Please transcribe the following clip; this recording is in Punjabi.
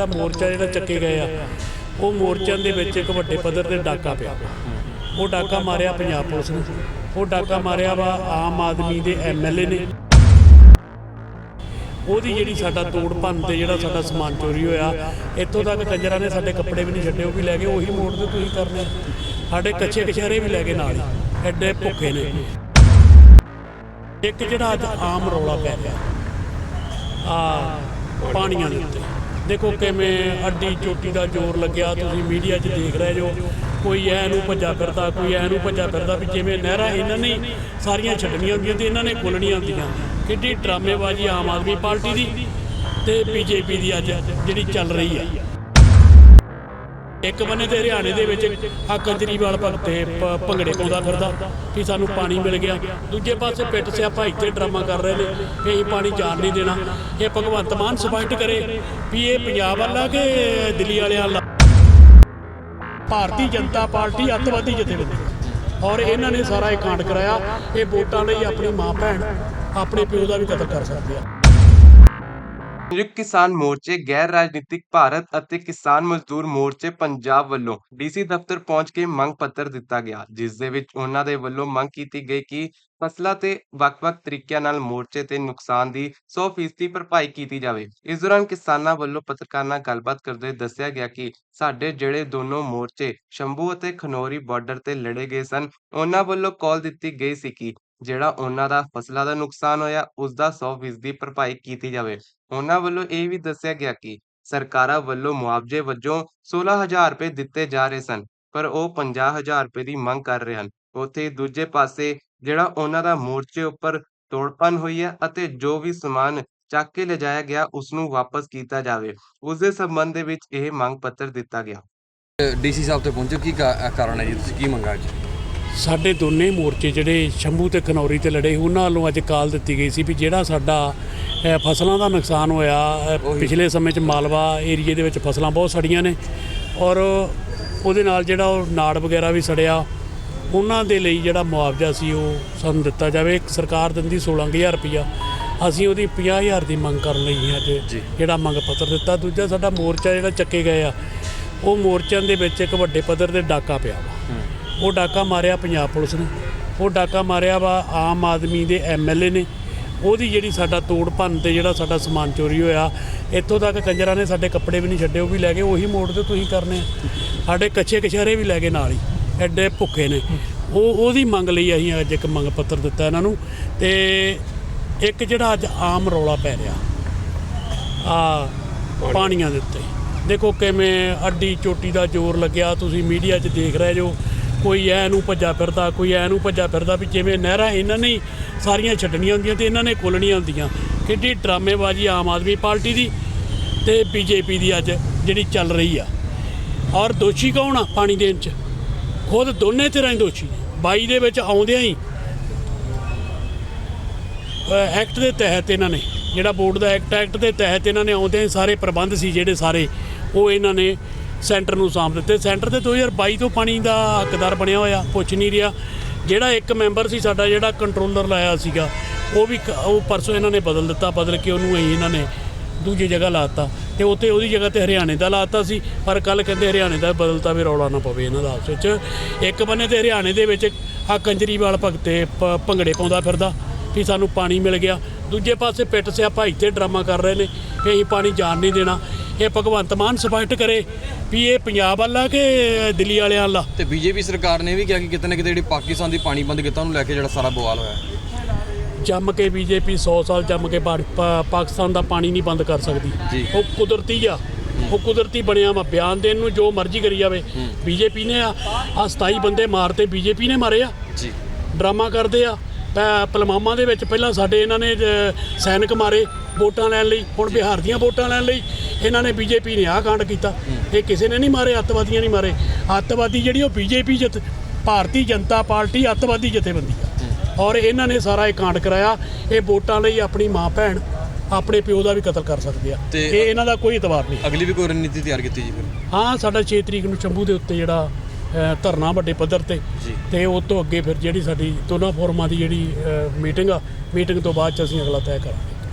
ਸਾਡਾ ਮੋਰਚਾ ਜਿਹੜਾ ਚੱਕੇ ਗਏ ਆ, ਉਹ ਮੋਰਚਿਆਂ ਦੇ ਵਿੱਚ ਇੱਕ ਵੱਡੇ ਪੱਧਰ ਤੇ ਡਾਕਾ ਪਿਆ। ਉਹ ਡਾਕਾ ਮਾਰਿਆ ਪੰਜਾਬ ਪੁਲਿਸ ਨੇ। ਉਹ ਡਾਕਾ ਮਾਰਿਆ ਵਾ ਆਮ ਆਦਮੀ ਦੇ ਐਮਐਲਏ ਨੇ। ਉਹਦੀ ਜਿਹੜੀ ਸਾਡਾ ਤੋੜ ਭੰਨ ਤੇ ਜਿਹੜਾ ਸਾਡਾ ਸਮਾਨ ਚੋਰੀ ਹੋਇਆ, ਇੱਥੋਂ ਤੱਕ ਕੰਜਰਾਂ ਨੇ ਸਾਡੇ ਕੱਪੜੇ ਵੀ ਨਹੀਂ ਛੱਡੇ, ਉਹ ਵੀ ਲੈ ਗਏ, ਉਹੀ ਮੋੜ ਤੇ ਤੁਸੀਂ ਕਰਨੇ ਸਾਡੇ ਕੱਚੇ ਕਚਹਿਰੇ ਵੀ ਲੈ ਗਏ ਨਾਲ ਐਡੇ ਭੁੱਖੇ ਨੇ। ਇੱਕ ਜਿਹੜਾ ਅੱਜ ਆਮ ਰੌਲਾ ਪੈ ਗਿਆ, ਆ ਪਾਣੀਆਂ ਦੇ ਉੱਤੇ। ਦੇਖੋ ਕਿਵੇਂ ਅੱਡੀ ਚੋਟੀ ਦਾ ਜ਼ੋਰ ਲੱਗਿਆ, ਤੁਸੀਂ ਮੀਡੀਆ 'ਚ ਦੇਖ ਰਹੇ ਜੋ। ਕੋਈ ਐ ਨੂੰ ਭੱਜਾ ਫਿਰਦਾ, ਕੋਈ ਐ ਨੂੰ ਭੱਜਾ ਫਿਰਦਾ ਵੀ ਜਿਵੇਂ ਨਹਿਰਾਂ ਇਹਨਾਂ ਨੇ ਸਾਰੀਆਂ ਛੱਡਣੀਆਂ ਹੁੰਦੀਆਂ ਤੇ ਇਹਨਾਂ ਨੇ ਖੋਲਣੀਆਂ ਹੁੰਦੀਆਂ। ਕਿੱਡੀ ਡਰਾਮੇਬਾਜ਼ੀ ਆਮ ਆਦਮੀ ਪਾਰਟੀ ਦੀ ਤੇ ਬੀਜੇਪੀ ਦੀ ਅੱਜ ਜਿਹੜੀ ਚੱਲ ਰਹੀ ਹੈ ਇੱਕ ਬੰਨੇ ਤੇ ਹਰਿਆਣੇ ਦੇ ਵਿੱਚ ਆ ਕੰਜਰੀਵਾਲ ਭਗਤੇ ਭੰਗੜੇ ਪਾਉਂਦਾ ਫਿਰਦਾ ਕਿ ਸਾਨੂੰ ਪਾਣੀ ਮਿਲ ਗਿਆ। ਦੂਜੇ ਪਾਸੇ ਪਿੱਟ ਸਿਆਪਾ ਇੱਥੇ ਡਰਾਮਾ ਕਰ ਰਹੇ ਨੇ ਕਿ ਅਸੀਂ ਪਾਣੀ ਜਾਣ ਨਹੀਂ ਦੇਣਾ। ਇਹ ਭਗਵੰਤ ਮਾਨ ਸਪਸ਼ਟ ਕਰੇ ਵੀ ਇਹ ਪੰਜਾਬ ਵਾਲਾ ਕਿ ਦਿੱਲੀ ਵਾਲਿਆਂ ਵਾਲਾ? ਭਾਰਤੀ ਜਨਤਾ ਪਾਰਟੀ ਅੱਤਵਾਦੀ ਜਥੇਬੰਦੀ। ਔਰ ਇਹਨਾਂ ਨੇ ਸਾਰਾ ਇਹ ਕਾਂਡ ਕਰਾਇਆ। ਇਹ ਵੋਟਾਂ ਲਈ ਆਪਣੀ ਮਾਂ ਭੈਣ, ਆਪਣੇ ਪਿਓ ਦਾ ਵੀ ਕਤਲ ਕਰ ਸਕਦੇ ਆ। ਸੰਯੁਕਤ ਕਿਸਾਨ ਮੋਰਚੇ, ਗੈਰ ਰਾਜਨੀਤਿਕ ਭਾਰਤ ਅਤੇ ਕਿਸਾਨ ਮਜ਼ਦੂਰ ਮੋਰਚੇ ਪੰਜਾਬ ਵੱਲੋਂ ਡੀਸੀ ਦਫ਼ਤਰ ਪਹੁੰਚ ਕੇ ਮੰਗ ਪੱਤਰ ਦਿੱਤਾ ਗਿਆ, ਜਿਸ ਦੇ ਵਿੱਚ ਉਹਨਾਂ ਦੇ ਵੱਲੋਂ ਮੰਗ ਕੀਤੀ ਗਈ ਕਿ ਫਸਲਾਂ ਤੇ ਵੱਖ-ਵੱਖ ਤਰੀਕਿਆਂ ਨਾਲ ਮੋਰਚੇ ਤੇ ਨੁਕਸਾਨ ਦੀ 100% ਭਰਪਾਈ ਕੀਤੀ ਜਾਵੇ। ਇਸ ਦੌਰਾਨ ਕਿਸਾਨਾਂ ਵੱਲੋਂ ਪੱਤਰਕਾਰਾਂ ਨਾਲ ਗੱਲਬਾਤ ਕਰਦੇ ਦੱਸਿਆ ਗਿਆ ਕਿ ਸਾਡੇ ਜਿਹੜੇ ਦੋਨੋਂ ਮੋਰਚੇ, ਸ਼ੰਭੂ ਅਤੇ ਖਨੌਰੀ ਬਾਰਡਰ ਤੇ ਲੜੇ ਗਏ ਸਨ, ਉਹਨਾਂ ਵੱਲੋਂ ਕਾਲ ਦਿੱਤੀ ਗਈ ਸੀ ਕਿ ਜਿਹੜਾ ਉਹਨਾਂ ਦਾ ਫਸਲਾਂ ਦਾ ਨੁਕਸਾਨ ਹੋਇਆ ਉਸ ਦਾ 100% ਭਰਪਾਈ ਕੀਤੀ ਜਾਵੇ। ਉਹਨਾਂ ਵੱਲੋਂ ਇਹ ਵੀ ਦੱਸਿਆ ਗਿਆ ਕਿ ਸਰਕਾਰਾਂ ਵੱਲੋਂ ਮੁਆਵਜ਼ੇ ਵਜੋਂ 16000 ਰੁਪਏ ਦਿੱਤੇ ਜਾ ਰਹੇ ਸਨ, ਪਰ ਉਹ 50000 ਰੁਪਏ ਦੀ ਮੰਗ ਕਰ ਰਹੇ ਹਨ। ਉੱਥੇ ਦੂਜੇ ਪਾਸੇ ਜਿਹੜਾ ਉਹਨਾਂ ਦਾ ਮੋਰਚੇ ਉੱਪਰ ਤੋੜਪਨ ਹੋਈ ਹੈ ਅਤੇ ਜੋ ਵੀ ਸਮਾਨ ਚੱਕ ਕੇ ਲਿਜਾਇਆ ਗਿਆ ਉਸ ਨੂੰ ਵਾਪਸ ਕੀਤਾ ਜਾਵੇ। ਉਸ ਦੇ ਸੰਬੰਧ ਦੇ ਵਿੱਚ ਇਹ ਮੰਗ ਪੱਤਰ ਦਿੱਤਾ ਗਿਆ। ਡੀਸੀ ਸਾਹਿਬ ਤੇ ਪਹੁੰਚੋ, ਕੀ ਕਾਰਨ ਹੈ ਜੀ? ਤੁਸੀਂ ਕੀ ਮੰਗਾ ਅੱਜ ਸਾਡੇ ਦੋਨੇ ਮੋਰਚੇ ਜਿਹੜੇ ਸ਼ੰਭੂ ਤੇ ਖਨੌਰੀ ਤੇ ਲੜੇ ਉਹਨਾਂ ਵੱਲੋਂ ਅੱਜ ਕਾਲ ਦਿੱਤੀ ਗਈ ਸੀ ਵੀ ਜਿਹੜਾ ਸਾਡਾ ਫਸਲਾਂ ਦਾ ਨੁਕਸਾਨ ਹੋਇਆ। ਪਿਛਲੇ ਸਮੇਂ 'ਚ ਮਾਲਵਾ ਏਰੀਏ ਦੇ ਵਿੱਚ ਫਸਲਾਂ ਬਹੁਤ ਸੜੀਆਂ ਨੇ ਔਰ ਉਹਦੇ ਨਾਲ ਜਿਹੜਾ ਉਹ ਨਾੜ ਵਗੈਰਾ ਵੀ ਸੜਿਆ ਉਹਨਾਂ ਦੇ ਲਈ ਜਿਹੜਾ ਮੁਆਵਜ਼ਾ ਸੀ ਉਹ ਸਾਨੂੰ ਦਿੱਤਾ ਜਾਵੇ ਇੱਕ ਸਰਕਾਰ ਦਿੰਦੀ 16000 ਰੁਪਇਆ ਅਸੀਂ ਉਹਦੀ 50000 ਦੀ ਮੰਗ ਕਰਨ ਲਈ ਅੱਜ। ਜਿਹੜਾ ਮੰਗ ਪੱਤਰ ਦਿੱਤਾ ਦੂਜਾ ਸਾਡਾ ਮੋਰਚਾ ਜਿਹੜਾ ਚੱਕੇ ਗਏ ਆ ਉਹ ਮੋਰਚਿਆਂ ਦੇ ਵਿੱਚ ਇੱਕ ਵੱਡੇ ਪੱਧਰ ਤੇ ਡਾਕਾ ਪਿਆ ਉਹ ਡਾਕਾ ਮਾਰਿਆ ਪੰਜਾਬ ਪੁਲਿਸ ਨੇ। ਉਹ ਡਾਕਾ ਮਾਰਿਆ ਵਾ ਆਮ ਆਦਮੀ ਦੇ ਐਮਐਲਏ ਨੇ। ਉਹਦੀ ਜਿਹੜੀ ਸਾਡਾ ਤੋੜ ਭੰਨ ਤੇ ਜਿਹੜਾ ਸਾਡਾ ਸਮਾਨ ਚੋਰੀ ਹੋਇਆ, ਇੱਥੋਂ ਤੱਕ ਕੰਜਰਾਂ ਨੇ ਸਾਡੇ ਕੱਪੜੇ ਵੀ ਨਹੀਂ ਛੱਡੇ, ਉਹ ਵੀ ਲੈ ਗਏ, ਉਹੀ ਮੋੜ ਤੇ ਤੁਸੀਂ ਕਰਨੇ ਸਾਡੇ ਕੱਚੇ ਕਛਹਿਰੇ ਵੀ ਲੈ ਗਏ ਨਾਲ ਹੀ, ਐਡੇ ਭੁੱਖੇ ਨੇ। ਉਹ, ਉਹਦੀ ਮੰਗ ਲਈ ਅਸੀਂ ਅੱਜ ਇੱਕ ਮੰਗ ਪੱਤਰ ਦਿੱਤਾ ਇਹਨਾਂ ਨੂੰ ਤੇ ਇੱਕ ਜਿਹੜਾ ਅੱਜ ਆਮ ਰੌਲਾ ਪੈ ਰਿਹਾ, ਆ ਪਾਣੀਆਂ ਦੇ ਉੱਤੇ। ਦੇਖੋ ਕਿਵੇਂ ਅੱਡੀ ਚੋਟੀ ਦਾ ਜ਼ੋਰ ਲੱਗਿਆ, ਤੁਸੀਂ ਮੀਡੀਆ 'ਚ ਦੇਖ ਰਹੇ ਜੋ ਕੋਈ ਐ ਨੂੰ ਭੱਜਾ ਫਿਰਦਾ, ਕੋਈ ਐ ਨੂੰ ਭੱਜਾ ਫਿਰਦਾ ਵੀ ਜਿਵੇਂ ਨਹਿਰਾਂ ਇਹਨਾਂ ਨੇ ਸਾਰੀਆਂ ਛੱਡਣੀਆਂ ਹੁੰਦੀਆਂ ਤੇ ਇਹਨਾਂ ਨੇ ਖੋਲਣੀਆਂ ਹੁੰਦੀਆਂ। ਕਿੱਡੀ ਡਰਾਮੇਬਾਜ਼ੀ ਆਮ ਆਦਮੀ ਪਾਰਟੀ ਦੀ ਤੇ ਬੀਜੇਪੀ ਦੀ ਅੱਜ ਜਿਹੜੀ ਚੱਲ ਰਹੀ ਆ। ਔਰ ਦੋਸ਼ੀ ਕੌਣ ਆ ਪਾਣੀ ਦੇਣ 'ਚ? ਖੁਦ ਦੋਨੇ ਧਿਰਾਂ ਹੀ ਦੋਸ਼ੀ। ਨੇ 22 ਦੇ ਵਿੱਚ ਆਉਂਦਿਆਂ ਹੀ ਐਕਟ ਦੇ ਤਹਿਤ ਇਹਨਾਂ ਨੇ, ਜਿਹੜਾ ਬੋਰਡ ਦਾ ਐਕਟ ਐਕਟ ਦੇ ਤਹਿਤ ਇਹਨਾਂ ਨੇ ਆਉਂਦੇ ਸਾਰੇ ਪ੍ਰਬੰਧ ਸੀ ਜਿਹੜੇ ਸਾਰੇ, ਉਹ ਇਹਨਾਂ ਨੇ ਸੈਂਟਰ ਨੂੰ ਸੌਂਪ ਦਿੱਤੇ। ਸੈਂਟਰ ਤੇ 2022 ਤੋਂ ਪਾਣੀ ਦਾ ਹੱਕਦਾਰ ਬਣਿਆ ਹੋਇਆ, ਪੁੱਛ ਨਹੀਂ ਰਿਹਾ। ਜਿਹੜਾ ਇੱਕ ਮੈਂਬਰ ਸੀ ਸਾਡਾ, ਜਿਹੜਾ ਕੰਟਰੋਲਰ ਲਾਇਆ ਸੀਗਾ, ਉਹ ਵੀ ਕ- ਉਹ ਪਰਸੋਂ ਇਹਨਾਂ ਨੇ ਬਦਲ ਦਿੱਤਾ, ਬਦਲ ਕੇ ਉਹਨੂੰ ਅਸੀਂ ਇਹਨਾਂ ਨੇ ਦੂਜੀ ਜਗ੍ਹਾ ਲਾਤਾ ਤੇ ਉੱਤੇ ਉਹਦੀ ਜਗ੍ਹਾ ਤੇ ਹਰਿਆਣੇ ਦਾ ਲਾਤਾ ਸੀ, ਪਰ ਕੱਲ ਕਹਿੰਦੇ ਹਰਿਆਣੇ ਦਾ ਬਦਲਤਾ ਵੀ ਰੌਲਾ ਨਾ ਪਵੇ ਇਹਨਾਂ ਦਾ ਆਪਸ ਵਿੱਚ। ਇੱਕ ਬੰਨੇ ਤੇ ਹਰਿਆਣੇ ਦੇ ਵਿੱਚ ਆ ਕੰਜਰੀਵਾਲ ਭਗਤੇ ਪ- ਭੰਗੜੇ ਪਾਉਂਦਾ ਫਿਰਦਾ ਕਿ ਸਾਨੂੰ ਪਾਣੀ ਮਿਲ ਗਿਆ। ਦੂਜੇ ਪਾਸੇ ਪਿੱਟ ਸਿਆਪਾ ਇੱਥੇ ਡਰਾਮਾ ਕਰ ਰਹੇ ਨੇ ਕਿ ਅਸੀਂ ਪਾਣੀ ਜਾਣ ਨਹੀਂ ਦੇਣਾ। ਇਹ ਭਗਵੰਤ ਮਾਨ ਸਪਸ਼ਟ ਕਰੇ ਵੀ ਇਹ ਪੰਜਾਬ ਵਾਲਾ ਕਿ ਦਿੱਲੀ ਵਾਲਿਆਂ ਵਾਲਾ ਤੇ ਬੀਜੇਪੀ ਸਰਕਾਰ ਨੇ ਵੀ ਕਿਹਾ ਕਿ ਕਿਤੇ ਨਾ ਕਿਤੇ ਜਿਹੜੀ ਪਾਕਿਸਤਾਨ ਦੀ ਪਾਣੀ ਬੰਦ ਕੀਤਾ ਉਹਨੂੰ ਲੈ ਕੇ ਜਿਹੜਾ ਸਾਰਾ ਬਵਾਲ ਹੋਇਆ। ਜੰਮ ਕੇ ਬੀਜੇਪੀ 100 ਸਾਲ ਜੰਮ ਕੇ ਪਾਕਿਸਤਾਨ ਦਾ ਪਾਣੀ ਨਹੀਂ ਬੰਦ ਕਰ ਸਕਦੀ। ਉਹ ਕੁਦਰਤੀ ਆ। ਉਹ ਕੁਦਰਤੀ ਬਣਿਆ ਵਾ। ਬਿਆਨ ਦੇਣ ਨੂੰ ਜੋ ਮਰਜ਼ੀ ਕਰੀ ਜਾਵੇ। ਬੀਜੇਪੀ ਨੇ ਆ ਆਹ 27 ਬੰਦੇ ਮਾਰਤੇ। ਬੀਜੇਪੀ ਨੇ ਮਾਰੇ ਆ। ਜੀ। ਡਰਾਮਾ ਕਰਦੇ ਆ। ਪਲਮਾਮਾ ਦੇ ਵਿੱਚ ਪਹਿਲਾਂ ਸਾਡੇ ਇਹਨਾਂ ਨੇ ਸੈਨਿਕ ਮਾਰੇ। ਵੋਟਾਂ ਲੈਣ ਲਈ ਹੁਣ ਬਿਹਾਰ ਦੀਆਂ ਵੋਟਾਂ ਲੈਣ ਲਈ ਇਹਨਾਂ ਨੇ ਬੀਜੇਪੀ ਨੇ ਆਹ ਕਾਂਡ ਕੀਤਾ। ਇਹ ਕਿਸੇ ਨੇ ਨਹੀਂ ਮਾਰੇ ਅੱਤਵਾਦੀਆਂ ਨਹੀਂ ਮਾਰੇ। ਅੱਤਵਾਦੀ ਜਿਹੜੀ ਉਹ ਬੀਜੇਪੀ ਜਥ ਭਾਰਤੀ ਜਨਤਾ ਪਾਰਟੀ ਅੱਤਵਾਦੀ ਜਥੇਬੰਦੀ ਆ। ਔਰ ਇਹਨਾਂ ਨੇ ਸਾਰਾ ਇਹ ਕਾਂਡ ਕਰਾਇਆ। ਇਹ ਵੋਟਾਂ ਲਈ ਆਪਣੀ ਮਾਂ ਭੈਣ ਆਪਣੇ ਪਿਓ ਦਾ ਵੀ ਕਤਲ ਕਰ ਸਕਦੇ ਆ। ਇਹ ਇਹਨਾਂ ਦਾ ਕੋਈ ਇਤਬਾਰ ਨਹੀਂ। ਅਗਲੀ ਵੀ ਕੋਈ ਰਣਨੀਤੀ ਤਿਆਰ ਕੀਤੀ ਜੀ ਫਿਰ? ਹਾਂ ਸਾਡਾ 6 ਤਰੀਕ ਨੂੰ ਸ਼ੰਭੂ ਦੇ ਉੱਤੇ ਜਿਹੜਾ ਧਰਨਾ ਵੱਡੇ ਪੱਧਰ ਤੇ। ਤੇ ਉਸ ਤੋਂ ਅੱਗੇ ਫਿਰ ਜਿਹੜੀ ਸਾਡੀ ਦੋਨਾਂ ਫੋਰਮਾਂ ਦੀ ਜਿਹੜੀ ਮੀਟਿੰਗ ਆ ਮੀਟਿੰਗ ਤੋਂ ਬਾਅਦ ਚ ਅਸੀਂ ਅਗਲਾ ਤੈਅ ਕਰਾਂਗੇ।